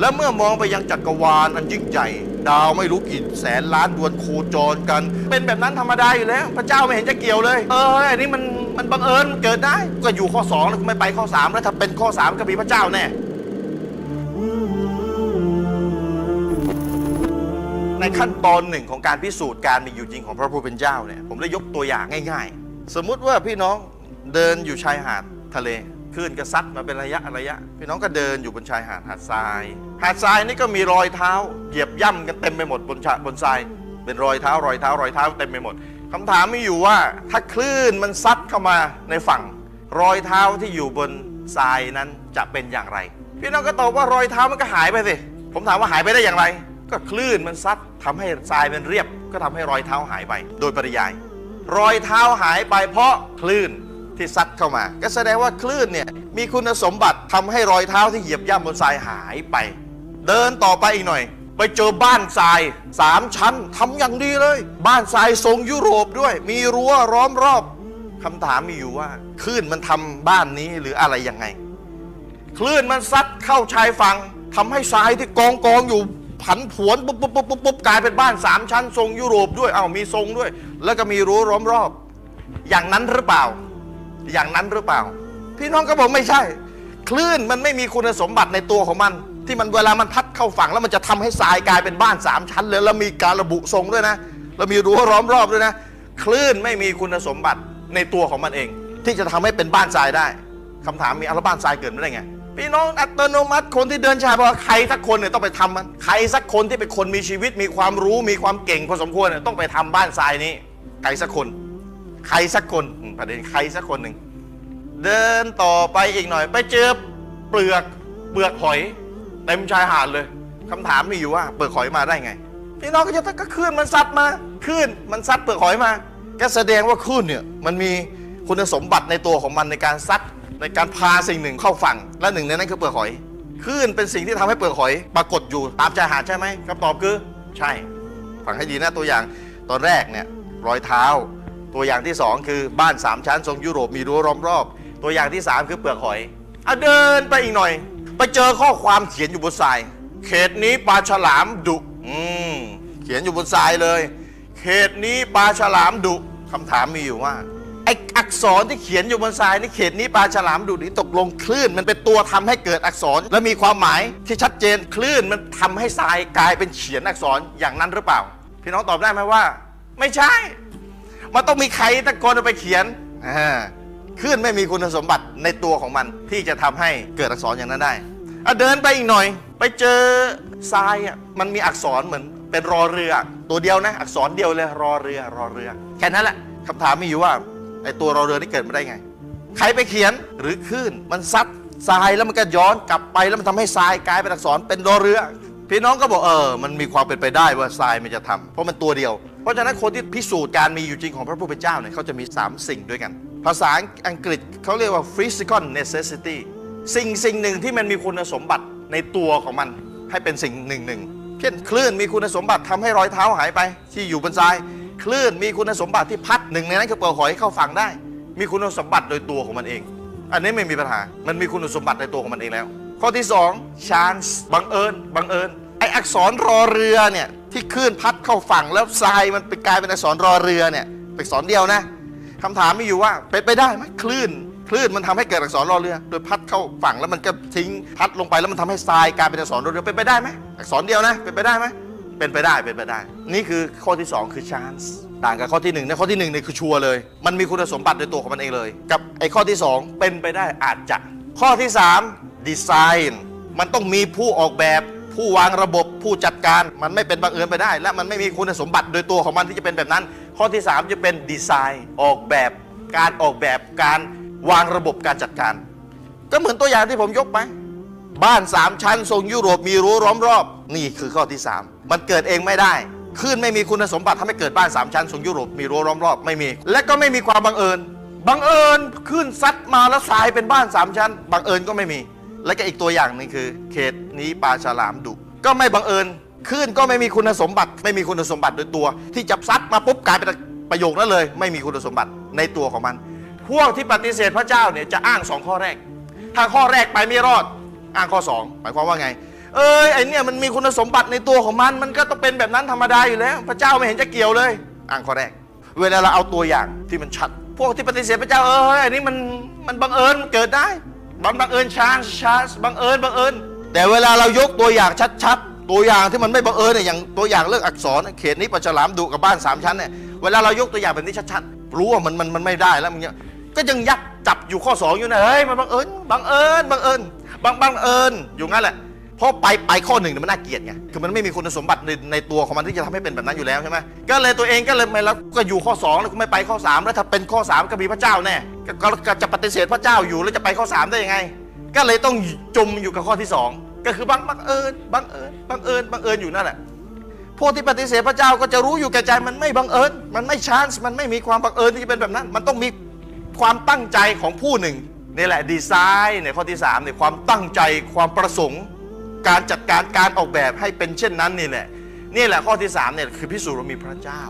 และเมื่อมองไปยังจักรวาลอันยิ่งใหญ่ ดาวไม่รู้กี่แสนล้านดวงโคจรกัน เป็นแบบนั้นธรรมดาอยู่แล้ว พระเจ้าไม่เห็นจะเกี่ยวเลย เอออันนี้มันมันบังเอิญเกิดได้ ก็อยู่ข้อ2แล้วไม่ไปข้อ3แล้วถ้าเป็นข้อ 3 ก็มีพระเจ้าแน่ในขั้นตอนหนึ่งของการพิสูจน์การมีอยู่จริงของพระผู้เป็นเจ้าเนี่ยผมได้ยกตัวอย่างง่าย ๆ สมมุติว่าพี่น้องเดินอยู่ชายหาดทะเล คลื่นก็ซัดมาเป็นระยะระยะ พี่น้องก็เดินอยู่บนชายหาดหาดทราย หาดทรายนี่ก็มีรอยเท้า เหยียบย่ำกันเต็มไปหมดบนชาบนทราย เป็นรอยเท้ารอยเท้ารอยเท้าเต็มไปหมดคำถามมีอยู่ว่าถ้าคลื่นมันซัดเข้ามาในฝั่ง รอยเท้าที่อยู่บนทรายนั้นจะเป็นอย่างไร พี่น้องก็ตอบว่ารอยเท้ามันก็หายไปสิผมถามว่าหายไปได้อย่างไร ก็คลื่นมันซัดทำให้ทรายมันเรียบ ก็ทำให้รอยเท้าหายไป โดยปริยาย รอยเท้าหายไปเพราะคลื่น ที่ซัดเข้ามา ก็แสดงว่าคลื่นเนี่ยมีคุณสมบัติทำให้รอยเท้าที่เหยียบย่ำบนทรายหายไป เดินต่อไปอีกหน่อย ไปเจอบ้านทรายสามชั้นทำอย่างดีเลย บ้านทรายทรงยุโรปด้วย มีรั้วล้อมรอบคำถามมีอยู่ว่าคลื่นมันทำบ้านนี้หรืออะไรยังไง คลื่นมันซัดเข้าชายฝั่งทำให้ทรายที่กองกองอยู่ผันผวนปุ๊บปุ๊บปุ๊บปุ๊บปุ๊บกลายเป็นบ้านสามชั้น ทรงยุโรปด้วยเอ้ามีทรงด้วย แล้วก็มีรั้วล้อมรอบ อย่างนั้นหรือเปล่า อย่างนั้นหรือเปล่า พี่น้องก็บอกไม่ใช่ คลื่นมันไม่มีคุณสมบัติในตัวของมัน ที่มันเวลามันพัดเข้าฝั่งแล้วมันจะทำให้ทรายกลายเป็นบ้านสามชั้นเลยแล้วมีการระบุทรงด้วยนะแล้วมีรั้วล้อมรอบด้วยนะ คลื่นไม่มีคุณสมบัติในตัวของมันเอง ที่จะทำให้เป็นบ้านทรายได้คำถามมีอาแล้วบ้านทรายเกิดมาได้ไงพี่น้องอัตโนมัติคนที่เดินชายบอกว่าใครสักคนเนี่ยต้องไปทำมันใครสักคนที่เป็นคนมีชีวิตมีความรู้มีความเก่งพอสมควรเนี่ยต้องไปทำบ้านทรายนี้ใครสักคน ใครสักคนประเด็นใครสักคนหนึ่ง เดินต่อไปอีกหน่อย ไปเจอเปลือกเปลือกหอยเต็มชายหาดเลยคำถามมีอยู่ว่าเปลือกหอยมาได้ไง พี่น้องก็จะก็คลื่นมันซัดมาคลื่นมันซัดเปลือกหอยมาก็แสดงว่าคลื่นเนี่ยมันมีคุณสมบัติในตัวของมันในการซัดในการพาสิ่งหนึ่งเข้าฝั่ง และหนึ่งในนั้นคือเปลือกหอยคลื่นเป็นสิ่งที่ทำให้เปลือกหอย ปรากฏอยู่ตามชายหาดใช่ไหมคำตอบคือ ใช่ ฟังให้ดีนะตัวอย่างตอนแรกเนี่ยรอยเท้า ตัวอย่างที่สองคือบ้านสามชั้นทรงยุโรปมีรั้วล้อมรอบ ตัวอย่างที่สามคือเปลือกหอยเอาเดินไปอีกหน่อย ไปเจอข้อความเขียนอยู่บนทราย เขตนี้ปลาฉลามดุอืมเขียนอยู่บนทรายเลย เขตนี้ปลาฉลามดุคำถามมีอยู่ว่าไออักษรที่เขียนอยู่บนทรายนี่เขตนี้ปลาฉลามดุนี่ตกลงคลื่น มันเป็นตัวทำให้เกิดอักษร และมีความหมายที่ชัดเจนคลื่นมันทำให้ทรายกลายเป็นเขียนอักษรอย่างนั้นหรือเปล่า พี่น้องตอบได้ไหมว่า ไม่ใช่ มันต้องมีใครตะโกนเอาไปเขียนอ่าคลื่นไม่มีคุณสมบัติในตัวของมันที่จะทำให้เกิดอักษรอย่างนั้นได้เดินไปอีกหน่อย ไปเจอทรายอะมันมีอักษรเหมือนเป็นรอเรือ ตัวเดียวนะ อักษรเดียวเลยรอเรือรอเรือ แค่นั้นแหละคำถามมีอยู่ว่าไอ้ตัวรอเรือนี่เกิดมาได้ไง ใครไปเขียนหรือคลื่นมันซัดทรายแล้วมันก็ย้อนกลับไปแล้วมันทำให้ทรายกลายเป็นอักษรเป็นรอเรือ พี่น้องก็บอกเออมันมีความเป็นไปได้ว่าทรายมันจะทำเพราะมันตัวเดียว ราะฉะนั้นคนที่พิสูจน์การมีอยู่จริงของพระผู้เป็นเจ้าเนี่ยเขาจะมี 3 สิ่งด้วยกัน ภาษาอังกฤษเขาเรียกว่า physical necessity สิ่งสิ่งหนึ่งที่มันมีคุณสมบัติในตัวของมันให้เป็นสิ่งหนึ่งหนึ่งเช่นคลื่นมีคุณสมบัติทำให้รอยเท้าหายไป ที่อยู่บนทราย คลื่นมีคุณสมบัติที่พัดหนึ่งในนั้นคือเปลือกหอยเข้าฝั่งได้ มีคุณสมบัติโดยตัวของมันเอง อันนี้ไม่มีปัญหา มันมีคุณสมบัติในตัวของมันเองแล้ว ข้อที่ 2 chance บังเอิญบังเอิญไออักษรรอเรือเนี่ย ที่คลื่นพัดเข้าฝั่งแล้วทรายมันไปกลายเป็นอักษรรอเรือเนี่ยเป็นอักษรเดียวนะคำถามมีอยู่ว่าเป็นไปได้ไหมคลื่น คลื่นมันทำให้เกิดอักษรรอเรือ โดยพัดเข้าฝั่งแล้วมันก็ทิ้งพัดลงไปแล้วมันทำให้ทรายกลายเป็นอักษรรอเรือเป็นไปได้ไหมอักษรเดียวนะเป็นไปได้ไหมเป็นไปได้เป็นไปได้ นี่คือข้อที่ 2 คือ chance ต่างกับข้อที่1นะข้อที่1เนี่ยคือชัวร์เลย มันมีคุณสมบัติในตัวของมันเองเลย กับไอ้ข้อที่ 2 เป็นไปได้อาจจะ ข้อที่ 3 design มันต้องมีผู้ออกแบบ ผู้วางระบบผู้จัดการมันไม่เป็นบังเอิญไปได้ และมันไม่มีคุณสมบัติโดยตัวของมันที่จะเป็นแบบนั้น ข้อที่ 3 จะเป็นดีไซน์ออกแบบการออกแบบการวางระบบการจัดการ ก็เหมือนตัวอย่างที่ผมยกไปบ้านสามชั้น ทรงยุโรปมีรั้วล้อมรอบ นี่คือข้อที่ 3 มันเกิดเองไม่ได้คลื่นไม่มีคุณสมบัติทำให้เกิดบ้านสามชั้นทรงยุโรปมีรั้วล้อมรอบไม่มี และก็ไม่มีความบังเอิญบังเอิญคลื่นซัดมาแล้วทรายเป็นบ้านสามชั้นบังเอิญก็ไม่มี และก็อีกตัวอย่างหนึงคือ เขตนี้ปลาฉลามดุ ก็ไม่บังเอิญคลื่นก็ไม่มีคุณสมบัติ ไม่มีคุณสมบัติโดยตัว ที่จับซัดมาปุ๊บกลายเป็นประโยคนั้นเลย ไม่มีคุณสมบัติในตัวของมัน พวกที่ปฏิเสธพระเจ้าเนี่ยจะอ้างสองข้อแรก ถ้าข้อแรกไปไม่รอด อ้างข้อ2หมายความว่าไง เอ้ยไอเนี่ยมันมีคุณสมบัติในตัวของมัน มันก็ต้องเป็นแบบนั้นธรรมดาอยู่แล้ว พระเจ้าไม่เห็นจะเกี่ยวเลยอ่างข้อแรก เวลาเราเอาตัวอย่างที่มันชัด พวกที่ปฏิเสธพระเจ้าเอออันนี้มันมันบังเอิญเกิดได้บังบังเอิญชาญชาบังเอิญบังเอิญ แต่เวลาเรายกตัวอย่างชัดๆ ตัวอย่างที่มันไม่บังเอิญเนี่ยอย่างตัวอย่างเรื่องอักษรเขตนี้ปลาฉลามดุกับบ้านสามชั้นเนี่ยเวลาเรายกตัวอย่างแบบนี้ชัดๆรู้ว่ามันมันมันไม่ได้แล้วมันเนี้ยก็ยังยักจับอยู่ข้อสองอยู่นะเฮ้ยมันบังเอิญบังเอิญบังเอิญบังบังเอิญอยู่งั้นแหละเพราะไปไปข้อหนึ่งเนี่ยมันน่าเกลียดไงคือมันไม่มีคุณสมบัติในในตัวของมันที่จะทำให้เป็นแบบนั้นอยู่แล้วใช่ไหมก็เลยตัวเองก็เลยไม่แล้วก็อยู่ข้อสองแล้วก็ไม่ไปข้อสามแล้วถ้าเป็นข้อสามก็มีพระเจ้าแน่ก็ก็ก็จะปฏิเสธพระเจ้าอยู่แล้วจะไปข้อสามได้ยังไง ก็เลยต้องจมอยู่กับข้อที่สองก็คือบังบังเอิญบังเอิญบังเอิญบังเอิญอยู่นั่นแหละพวกที่ปฏิเสธพระเจ้าก็จะรู้อยู่แก่ใจมันไม่บังเอิญมันไม่ชานส์มันไม่มีความบังเอิญที่จะเป็นแบบนั้น มันต้องมีความตั้งใจของผู้หนึ่งนี่แหละดีไซน์ในข้อที่3เนี่ยความตั้งใจความประสงค์ การจัดการการออกแบบให้เป็นเช่นนั้นนี่แหละนี่แหละข้อที่3เนี่ยคือพิสูจน์ว่ามีพระเจ้า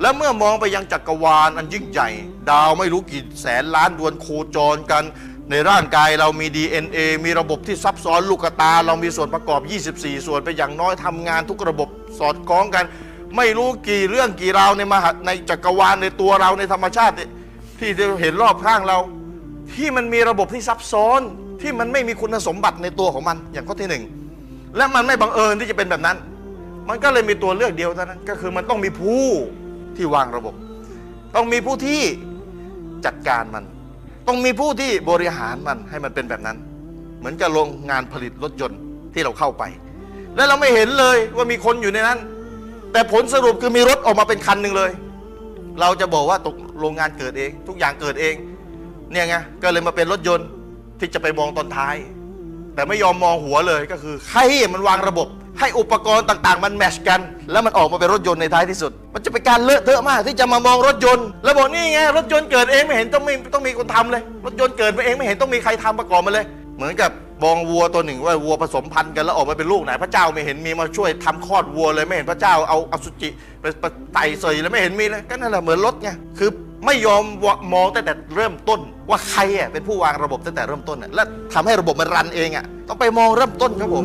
แล้วเมื่อมองไปยังจักรวาลอันยิ่งใหญ่ ดาวไม่รู้กี่แสนล้านดวงโคจรกัน ในร่างกายเรามี DNA มีระบบที่ซับซ้อนลูกตา เรามีส่วนประกอบ 24 ส่วนไปอย่างน้อยทำงานทุกระบบสอดคล้องกัน ไม่รู้กี่เรื่องกี่ราวในมหาในจักรวาลในตัวเราในธรรมชาติ ที่เราเห็นรอบข้างเรา ที่มันมีระบบที่ซับซ้อนที่มันไม่มีคุณสมบัติในตัวของมันอย่างข้อที่หนึ่งและมันไม่บังเอิญที่จะเป็นแบบนั้น มันก็เลยมีตัวเลือกเดียวเท่านั้น ก็คือมันต้องมีผู้ที่วางระบบ ต้องมีผู้ที่จัดการมัน ต้องมีผู้ที่บริหารมันให้มันเป็นแบบนั้น เหมือนกับโรงงานผลิตรถยนต์ที่เราเข้าไป แล้วเราไม่เห็นเลยว่ามีคนอยู่ในนั้น แต่ผลสรุปคือมีรถออกมาเป็นคันหนึ่งเลย เราจะบอกว่าตกโรงงานเกิดเอง ทุกอย่างเกิดเอง เนี่ยไงก็เลยมาเป็นรถยนต์ที่จะไปมองตอนท้าย แต่ไม่ยอมมองหัวเลยก็คือให้มันวางระบบ ให้อุปกรณ์ต่างๆ มันแมชกัน แล้วมันออกมาเป็นรถยนต์ในท้ายที่สุด มันจะเป็นการเลอะเทอะมากที่จะมามองรถยนต์ แล้วบอกนี่ไงรถยนต์เกิดเองไม่เห็นต้องมีต้องมีคนทำเลย รถยนต์เกิดมาเองไม่เห็นต้องมีใครทำประกอบมาเลย เหมือนกับมองวัวตัวหนึ่งว่าวัวผสมพันธุ์กันแล้วออกมาเป็นลูกไหนพระเจ้าไม่เห็นมีมาช่วยทำคลอดวัวเลยไม่เห็นพระเจ้าเอาอสุจิไปไปไต่เสยแล้วไม่เห็นมีเลยก็นั่นแหละเหมือนรถไงคือไม่ยอมมองตั้งแต่เริ่มต้น ว่าใครอะเป็นผู้วางระบบตั้งแต่เริ่มต้นอะและทำให้ระบบมันรันเองอะต้องไปมองเริ่มต้นครับผม